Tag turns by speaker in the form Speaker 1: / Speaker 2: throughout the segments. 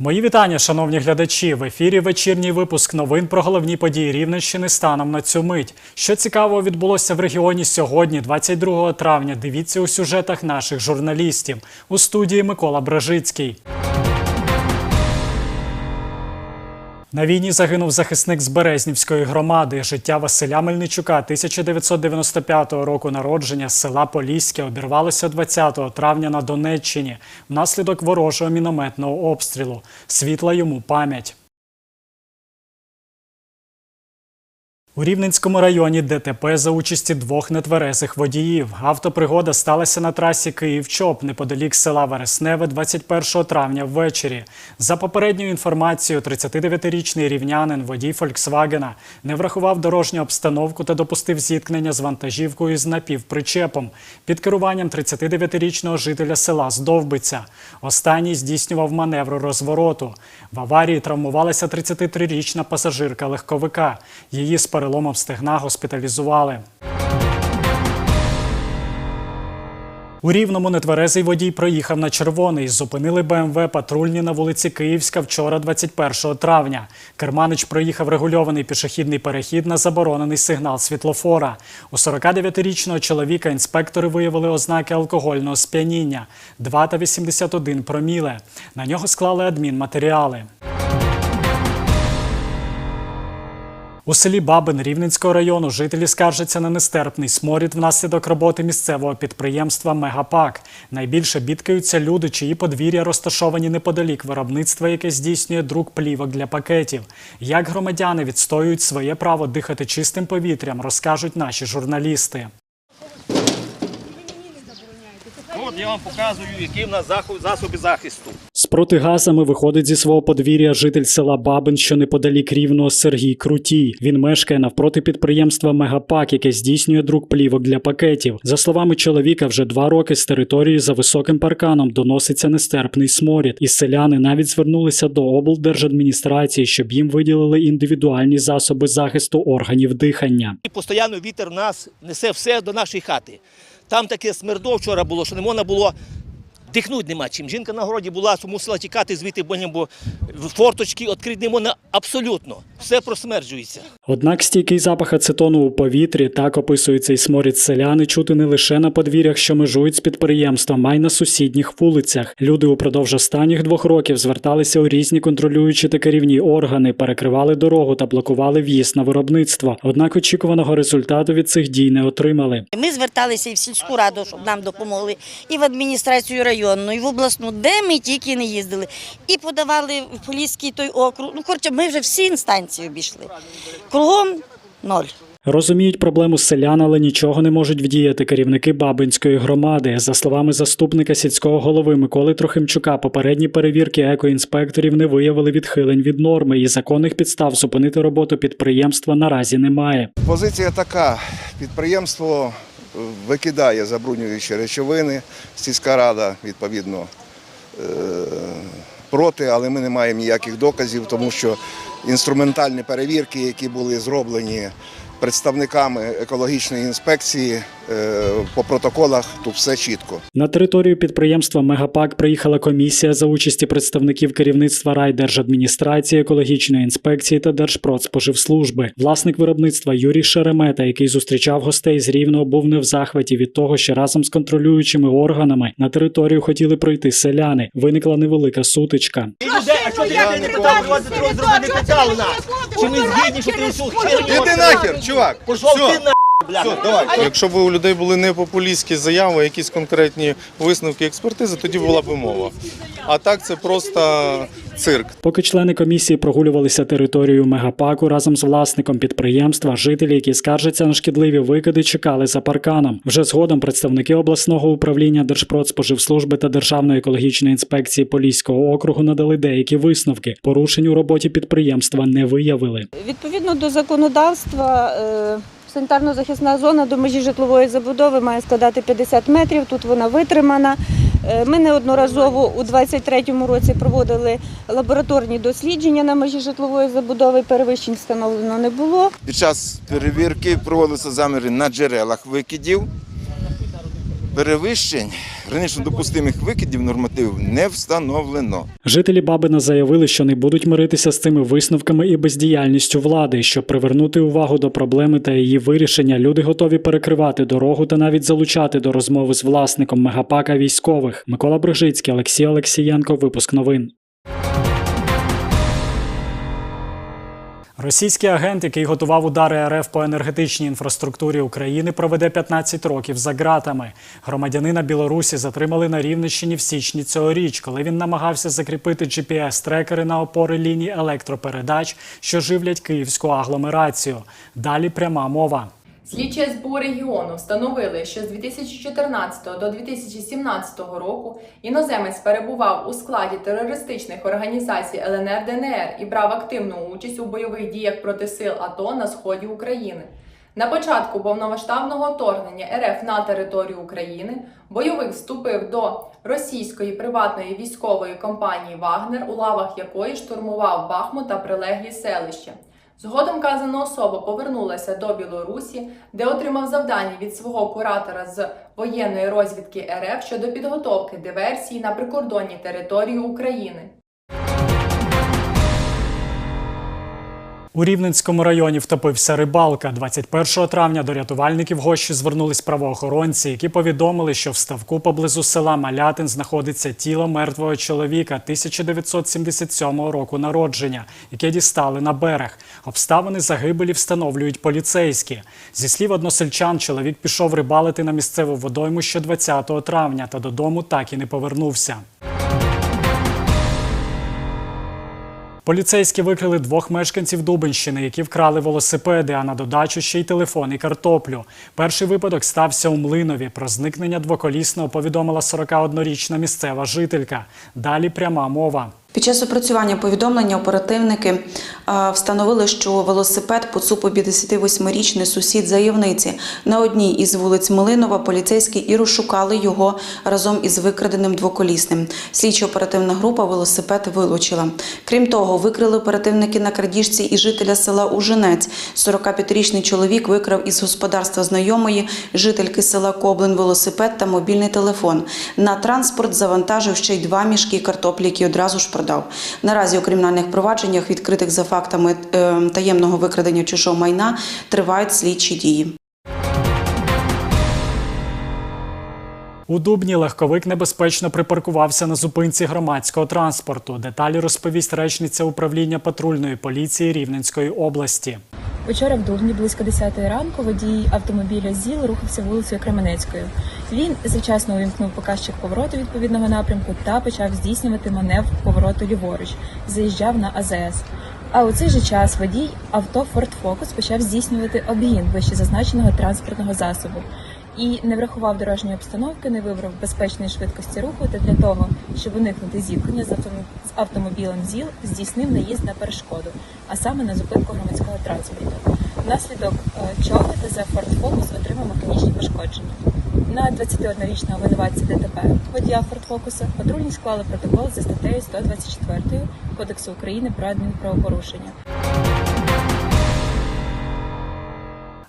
Speaker 1: Мої вітання, шановні глядачі. В ефірі вечірній випуск новин про головні події Рівненщини станом на цю мить. Що цікавого відбулося в регіоні сьогодні, 22 травня. Дивіться у сюжетах наших журналістів у студії Микола Бражицький. На війні загинув захисник з Березнівської громади. Життя Василя Мельничука 1995 року народження села Поліське обірвалося 20 травня на Донеччині внаслідок ворожого мінометного обстрілу. Світла йому пам'ять. У Рівненському районі ДТП за участі двох нетверезих водіїв. Автопригода сталася на трасі Київ-Чоп неподалік села Вересневе 21 травня ввечері. За попередньою інформацією, 39-річний рівнянин, водій Фольксвагена, не врахував дорожню обстановку та допустив зіткнення з вантажівкою з напівпричепом під керуванням 39-річного жителя села Здовбиця. Останній здійснював маневр розвороту. В аварії травмувалася 33-річна пасажирка легковика. Її з переломом стегна госпіталізували. У Рівному нетверезий водій проїхав на червоний. Зупинили БМВ патрульні на вулиці Київська вчора, 21 травня. Керманич проїхав регульований пішохідний перехід на заборонений сигнал світлофора. У 49-річного чоловіка інспектори виявили ознаки алкогольного сп'яніння 2 та 81 проміле. На нього склали адмінматеріали. У селі Бабин Рівненського району жителі скаржаться на нестерпний сморід внаслідок роботи місцевого підприємства Мегапак. Найбільше бідкаються люди, чиї подвір'я розташовані неподалік виробництва, яке здійснює друк плівок для пакетів. Як громадяни відстоюють своє право дихати чистим повітрям, розкажуть наші журналісти.
Speaker 2: От я вам показую, які в нас засоби захисту.
Speaker 1: Протигазами виходить зі свого подвір'я житель села Бабин, що неподалік рівного Сергій Крутій. Він мешкає навпроти підприємства Мегапак, яке здійснює друк плівок для пакетів. За словами чоловіка, вже два роки з території за високим парканом доноситься нестерпний сморід, і селяни навіть звернулися до облдержадміністрації, щоб їм виділили індивідуальні засоби захисту органів дихання.
Speaker 2: І постійно вітер нас несе все до нашої хати. Там таке смердо вчора було, що не можна було дихнути нема чим. Жінка на городі була, мусила тікати звідти, бо форточки відкрити не можна абсолютно. Все просмерджується.
Speaker 1: Однак стійкий запах ацетону у повітрі так описує цей сморід селяни чути не лише на подвір'ях, що межують з підприємством, а й на сусідніх вулицях. Люди упродовж останніх двох років зверталися у різні контролюючі та керівні органи, перекривали дорогу та блокували в'їзд на виробництво. Однак очікуваного результату від цих дій не отримали.
Speaker 3: Ми зверталися і в сільську раду, щоб нам допомогли, і в адміністрацію районну, і в обласну, де ми тільки не їздили. І подавали в Поліський той округ. Ну, коротше, ми вже всі інстанції обійшли. Кругом ноль.
Speaker 1: Розуміють проблему селян, але нічого не можуть вдіяти керівники Бабинської громади. За словами заступника сільського голови Миколи Трохимчука, попередні перевірки екоінспекторів не виявили відхилень від норми, і законних підстав зупинити роботу підприємства наразі немає.
Speaker 4: Позиція така: підприємство викидає забруднюючі речовини, сільська рада відповідно е, проти, але ми не маємо ніяких доказів, тому що інструментальні перевірки, які були зроблені представниками екологічної інспекції е, по протоколах, тут все чітко.
Speaker 1: На територію підприємства Мегапак приїхала комісія за участі представників керівництва райдержадміністрації, екологічної інспекції та Держпродспоживслужби. Власник виробництва Юрій Шеремета, який зустрічав гостей з Рівного, був не в захваті від того, що разом з контролюючими органами на територію хотіли пройти селяни. Виникла невелика сутичка.
Speaker 2: А що ти не питав, у вас зробили спеціально нас? Чи ми згідні, що ти усю?
Speaker 4: Іди нахер, чувак!
Speaker 2: Пошел все. ты
Speaker 4: на.
Speaker 5: Якщо б у людей були не популістські заяви, якісь конкретні висновки експертизи, тоді була б мова. А так це просто цирк.
Speaker 1: Поки члени комісії прогулювалися територією мегапаку разом з власником підприємства, жителі, які скаржаться на шкідливі викиди, чекали за парканом. Вже згодом представники обласного управління Держпродспоживслужби та Державної екологічної інспекції Поліського округу надали деякі висновки. Порушень у роботі підприємства не виявили.
Speaker 6: Відповідно до законодавства, е, санітарно-захисна зона до межі житлової забудови має складати 50 метрів. Тут вона витримана. Е, Ми неодноразово у 2023 році проводили лабораторні дослідження на межі житлової забудови. Перевищень встановлено не було.
Speaker 7: Під час перевірки проводилися заміри на джерелах викидів. Перевищень гранично допустимих викидів нормативів не встановлено.
Speaker 1: Жителі Бабина заявили, що не будуть миритися з цими висновками і бездіяльністю влади. Щоб привернути увагу до проблеми та її вирішення, люди готові перекривати дорогу та навіть залучати до розмови з власником мегапака військових. Микола Брижицький, Олексій Олексієнко. Випуск новин. Російський агент, який готував удари РФ по енергетичній інфраструктурі України, проведе 15 років за ґратами. Громадянина Білорусі затримали на Рівненщині в січні цьогоріч, коли він намагався закріпити GPS-трекери на опори ліній електропередач, що живлять київську агломерацію. Далі пряма мова.
Speaker 8: Слідчі СБУ регіону встановили, що з 2014 до 2017 року іноземець перебував у складі терористичних організацій ЛНР ДНР і брав активну участь у бойових діях проти сил АТО на сході України. На початку повномасштабного вторгнення РФ на територію України бойовик вступив до російської приватної військової компанії Вагнер, у лавах якої штурмував Бахмут та прилеглі селища. Згодом казана особа повернулася до Білорусі, де отримав завдання від свого куратора з воєнної розвідки РФ щодо підготовки диверсії на прикордонній території України.
Speaker 1: У Рівненському районі втопився рибалка. 21 травня до рятувальників гощі звернулись правоохоронці, які повідомили, що в ставку поблизу села Малятин знаходиться тіло мертвого чоловіка 1977 року народження, яке дістали на берег. Обставини загибелі встановлюють поліцейські. Зі слів односельчан, чоловік пішов рибалити на місцеву водойму ще 20 травня та додому так і не повернувся. Поліцейські викрили двох мешканців Дубенщини, які вкрали велосипеди, а на додачу ще й телефон і картоплю. Перший випадок стався у Млинові. Про зникнення двоколісного повідомила 41-річна місцева жителька. Далі пряма мова.
Speaker 9: Під час опрацювання повідомлення оперативники е, встановили, що велосипед поцупив 58-річний сусід заявниці. На одній із вулиць Милинова поліцейські і розшукали його разом із викраденим двоколісним. Слідчо-оперативна група велосипед вилучила. Крім того, викрили оперативники на крадіжці і жителя села Ужинець. 45-річний чоловік викрав із господарства знайомої жительки села Коблин велосипед та мобільний телефон. На транспорт завантажив ще й два мішки картоплі, які одразу ж продав. Наразі у кримінальних провадженнях, відкритих за фактами е, таємного викрадення чужого майна, тривають слідчі дії.
Speaker 1: У Дубні легковик небезпечно припаркувався на зупинці громадського транспорту. Деталі розповість речниця управління патрульної поліції Рівненської області.
Speaker 10: Вчора в Дубні близько 10 ранку водій автомобіля ЗІЛ рухався вулицею Кременецькою. Він завчасно увімкнув показчик повороту відповідного напрямку та почав здійснювати маневр повороту ліворуч, заїжджав на АЗС. А у цей же час водій авто Ford Focus почав здійснювати обгін вище зазначеного транспортного засобу і не врахував дорожньої обстановки, не вибрав безпечної швидкості руху та для того, щоб уникнути зіткнення з автом- з автомобілем ЗІЛ, здійснив наїзд на перешкоду, а саме на зупинку громадського транспорту. Внаслідок е, чого ТЗ Ford Focus отримав механічні пошкодження. На 21-річного винуватця ДТП водія Ford патрульні склали протокол за статтею 124 Кодексу України про адмінправопорушення.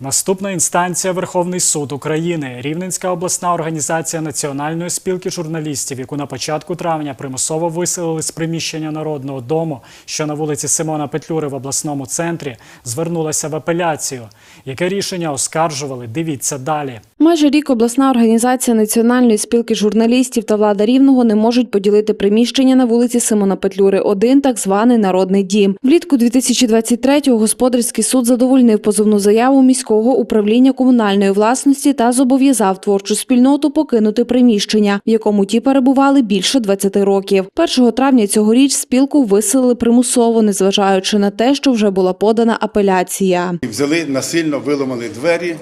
Speaker 1: Наступна інстанція Верховний суд України. Рівненська обласна організація Національної спілки журналістів, яку на початку травня примусово виселили з приміщення Народного дому, що на вулиці Симона Петлюри в обласному центрі, звернулася в апеляцію. Яке рішення оскаржували? Дивіться далі.
Speaker 11: Майже рік обласна організація Національної спілки журналістів та влада рівного не можуть поділити приміщення на вулиці Симона Петлюри, 1 так званий народний дім. Влітку 2023-го господарський суд задовольнив позовну заяву міського управління комунальної власності та зобов'язав творчу спільноту покинути приміщення, в якому ті перебували більше 20 років. 1 травня цьогоріч спілку виселили примусово, незважаючи на те, що вже була подана апеляція.
Speaker 12: Взяли насильно, виламали двері.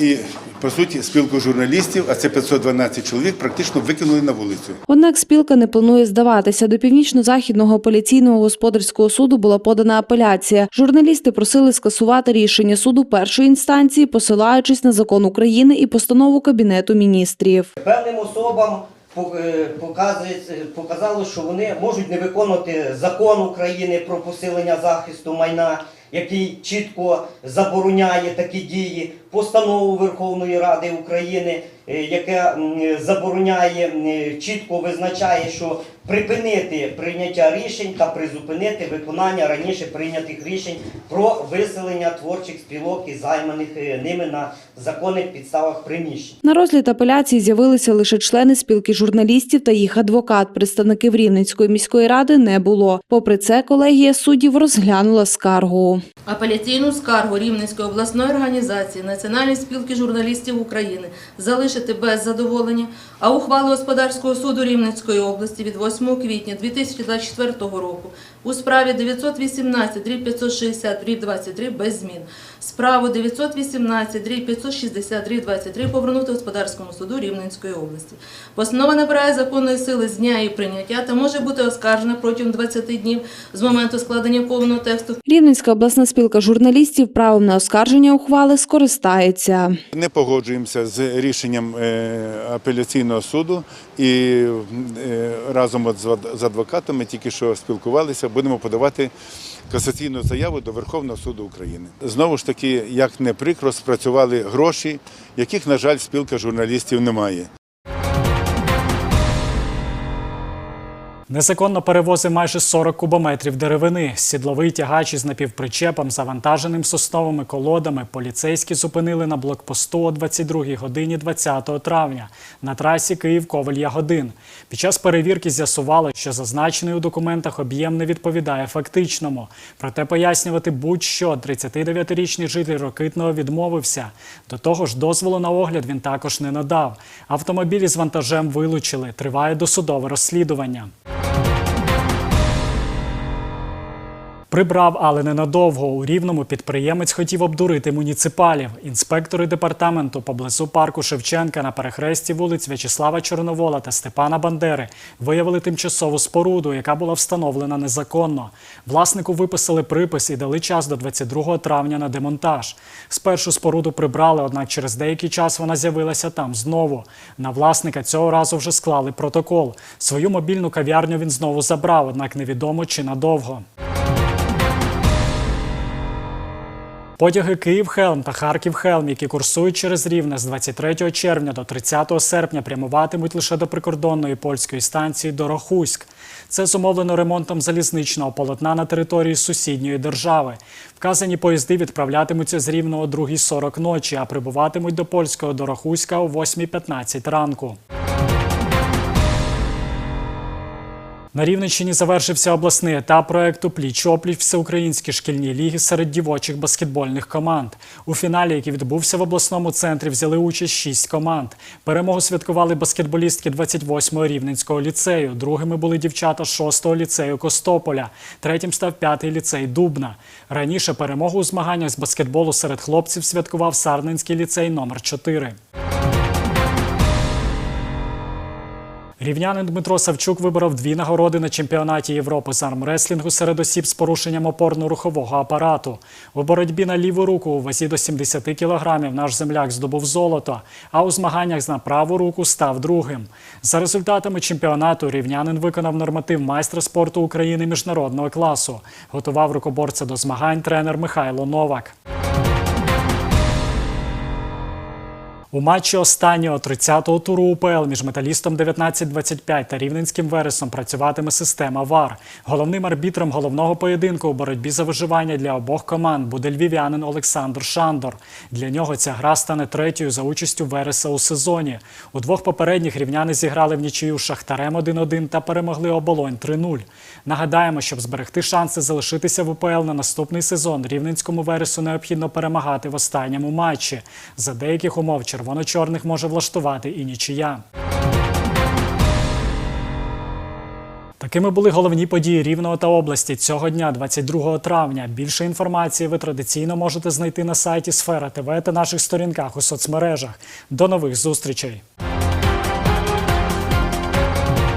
Speaker 12: І, по суті, спілку журналістів, а це 512 чоловік, практично викинули на вулицю.
Speaker 11: Однак спілка не планує здаватися. До північно-західного апеляційного господарського суду була подана апеляція. Журналісти просили скасувати рішення суду першої інстанції, посилаючись на закон України і постанову кабінету міністрів.
Speaker 13: Певним особам е, показується- показало, що вони можуть не виконувати закон України про посилення захисту майна, який чітко забороняє такі дії. Постанову Верховної Ради України, е, яке м, забороняє, чітко визначає, що припинити прийняття рішень та призупинити виконання раніше прийнятих рішень про виселення творчих спілок і займаних е, ними на законних підставах приміщень.
Speaker 11: На розгляд апеляції з'явилися лише члени спілки журналістів та їх адвокат. Представників Рівненської міської ради не було. Попри це, колегія суддів розглянула скаргу.
Speaker 14: Апеляційну скаргу Рівненської обласної організації Національної спілки журналістів України залишити без задоволення, а ухвали господарського суду Рівненської області від 8 квітня 2024 року у справі 918 560 23 без змін. Справу 918 560 23 повернути господарському суду Рівненської області. Постанова набирає законної сили з дня її прийняття та може бути оскаржена протягом 20 днів з моменту складення повного тексту
Speaker 11: Рівненська обласна спілка журналістів правом на оскарження ухвали скористається.
Speaker 12: Не погоджуємося з рішенням е, апеляційного суду і е, разом з адвокатами тільки що спілкувалися, будемо подавати касаційну заяву до Верховного суду України. Знову ж таки, як не прикро, спрацювали гроші, яких, на жаль, спілка журналістів немає.
Speaker 1: Незаконно перевозив майже 40 кубометрів деревини. Сідловий тягач із напівпричепом, завантаженим сосновими колодами, поліцейські зупинили на блокпосту о 22 годині 20 травня на трасі Київ-Ковель-Ягодин. Під час перевірки з'ясували, що зазначений у документах об'єм не відповідає фактичному. Проте пояснювати будь-що 39-річний житель Рокитного відмовився. До того ж, дозволу на огляд він також не надав. Автомобілі з вантажем вилучили. Триває досудове розслідування. Прибрав, але ненадовго. У Рівному підприємець хотів обдурити муніципалів. Інспектори департаменту поблизу парку Шевченка на перехресті вулиць В'ячеслава Чорновола та Степана Бандери виявили тимчасову споруду, яка була встановлена незаконно. Власнику виписали припис і дали час до 22 травня на демонтаж. Спершу споруду прибрали, однак через деякий час вона з'явилася там знову. На власника цього разу вже склали протокол. Свою мобільну кав'ярню він знову забрав, однак невідомо чи надовго. Потяги Київ-Хелм та Харків-Хелм, які курсують через Рівне з 23 червня до 30 серпня, прямуватимуть лише до прикордонної польської станції Дорохуськ. Це зумовлено ремонтом залізничного полотна на території сусідньої держави. Вказані поїзди відправлятимуться з Рівного о 2.40 ночі, а прибуватимуть до польського Дорохуська о 8.15 ранку. На Рівненщині завершився обласний етап проекту Пліч-опліч всеукраїнські шкільні ліги серед дівочих баскетбольних команд. У фіналі, який відбувся в обласному центрі, взяли участь шість команд. Перемогу святкували баскетболістки 28-го рівненського ліцею. Другими були дівчата 6-го ліцею Костополя. Третім став п'ятий ліцей Дубна. Раніше перемогу у змаганнях з баскетболу серед хлопців святкував Сарненський ліцей номер 4 Рівнянин Дмитро Савчук виборов дві нагороди на чемпіонаті Європи з армреслінгу серед осіб з порушенням опорно-рухового апарату. У боротьбі на ліву руку у вазі до 70 кілограмів наш земляк здобув золото, а у змаганнях на праву руку став другим. За результатами чемпіонату рівнянин виконав норматив майстра спорту України міжнародного класу. Готував рукоборця до змагань тренер Михайло Новак. У матчі останнього 30-го туру УПЛ між металістом 19-25 та рівненським вересом працюватиме система ВАР. Головним арбітром головного поєдинку у боротьбі за виживання для обох команд буде львів'янин Олександр Шандор. Для нього ця гра стане третьою за участю Вереса у сезоні. У двох попередніх рівняни зіграли в нічию Шахтарем 1-1 та перемогли оболонь 3-0. Нагадаємо, щоб зберегти шанси залишитися в УПЛ на наступний сезон, рівненському вересу необхідно перемагати в останньому матчі. За деяких умов червоно-чорних може влаштувати і нічия. Такими були головні події Рівного та області цього дня, 22 травня. Більше інформації ви традиційно можете знайти на сайті Сфера ТВ та наших сторінках у соцмережах. До нових зустрічей!